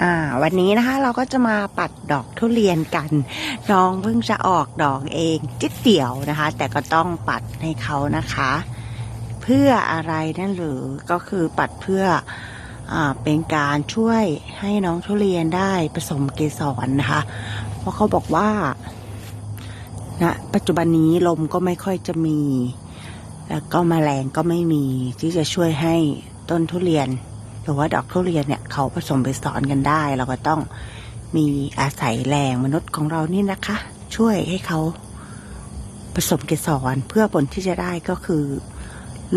อ่าวันนี้นะคะเราก็จะมาปัดดอกทุเรียนกัน น้องเพิ่งจะออกดอกเองจิดเดียวนะคะ แต่ก็ต้องปัดให้เขานะคะ เพื่ออะไรนั่นหรือก็คือปัดเพื่ออเป็นการช่วยให้น้องทุเรียนได้ผสมเกสรนะคะ เพราะเขาบอกว่าณปัจจุบันนี้ลมก็ไม่ค่อยจะมี แล้วก็แมลงก็ไม่มีที่จะช่วยให้ต้นทุเรียน หรือว่าดอกทุเรียนเนี่ยเขาผสมไปสอนกันได้ เราก็ต้องมีอาศัยแรงมนุษย์ของเรานี่นะคะ ช่วยให้เขาผสมเกสรเพื่อผลที่จะได้ก็คือ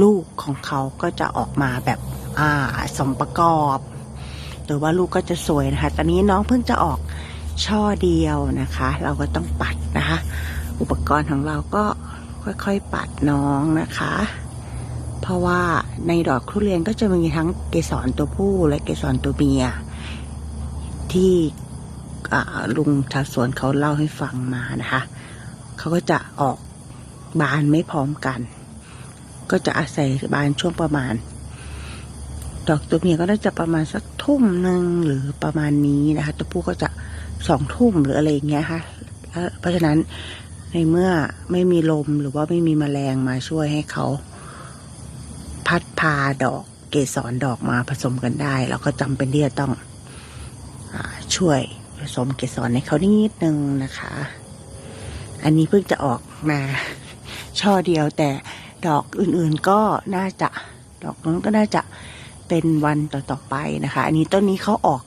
ลูกของเขาก็จะออกมาแบบอ่าสมประกอบหรือว่าลูกก็จะสวยนะคะ ตอนนี้น้องเพิ่งจะออกช่อเดียวนะคะ เราก็ต้องปัดนะคะ อุปกรณ์ของเราก็ค่อยๆปัดน้องนะคะ เพราะว่าในดอกทุเรียนก็จะมีทั้งเกสรตัวผู้และเกสรตัวเมีย ที่ลุงชาวสวนเขาเล่าให้ฟังมานะคะ เขาก็จะออกบานไม่พร้อมกัน ก็จะอาศัยบานช่วงประมาณ ดอกตัวเมียก็น่าจะประมาณสักทุ่มหนึ่งหรือประมาณนี้นะคะ ตัวผู้ก็จะสองทุ่มหรืออะไรอย่างเงี้ยค่ะเพราะฉะนั้นในเมื่อไม่มีลมหรือว่าไม่มีแมลงมาช่วยให้เขา พัดพาดอกเกสรดอกมาผสมกันได้ เราก็จำเป็นที่จะต้องอช่วยผสมเกสรในเขานิดนึงนะคะ อันนี้เพิ่งจะออกมาช่อเดียวแต่ดอกอื่นๆก็น่าจะดอกนั้นก็น่าจะเป็นวันต่อๆไปนะคะ อันนี้ต้นนี้เขาออก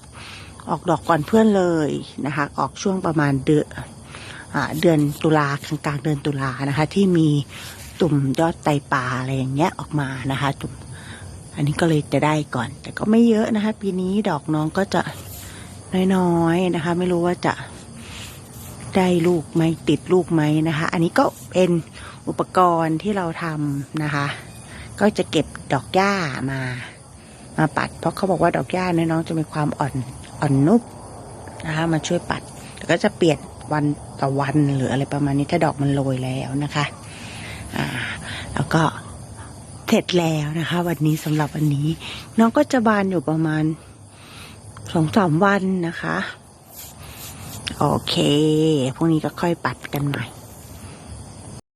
ออกดอกก่อนเพื่อนเลยนะคะ ออกช่วงประมาณเดือนเดือนตุลากลางๆเดือนตุลานะคะ ที่มี ตุ่มยอดไตปลาอะไรอย่างเงี้ยออกมานะคะตุ่มอันนี้ก็เลยจะได้ก่อน แต่ก็ไม่เยอะนะคะ ปีนี้ดอกน้องก็จะน้อยๆนะคะ ไม่รู้ว่าจะได้ลูกไหมติดลูกไหมนะคะ อันนี้ก็เป็นอุปกรณ์ที่เราทำนะคะ ก็จะเก็บดอกหญ้ามามาปัด เพราะเขาบอกว่าดอกหญ้าเนี่ยน้องจะมีความอ่อนอ่อนนุบนะคะมาช่วยปัดแต่ก็จะเปลี่ยนวันต่อวันหรืออะไรประมาณนี้ถ้าดอกมันโรยแล้วนะคะ อ่าแล้วก็เสร็จแล้วนะคะ วันนี้สำหรับวันนี้ น้องก็จะบานอยู่ประมาณสองสามวันนะคะ โอเคพรุ่งนี้ก็ค่อยปัดกันใหม่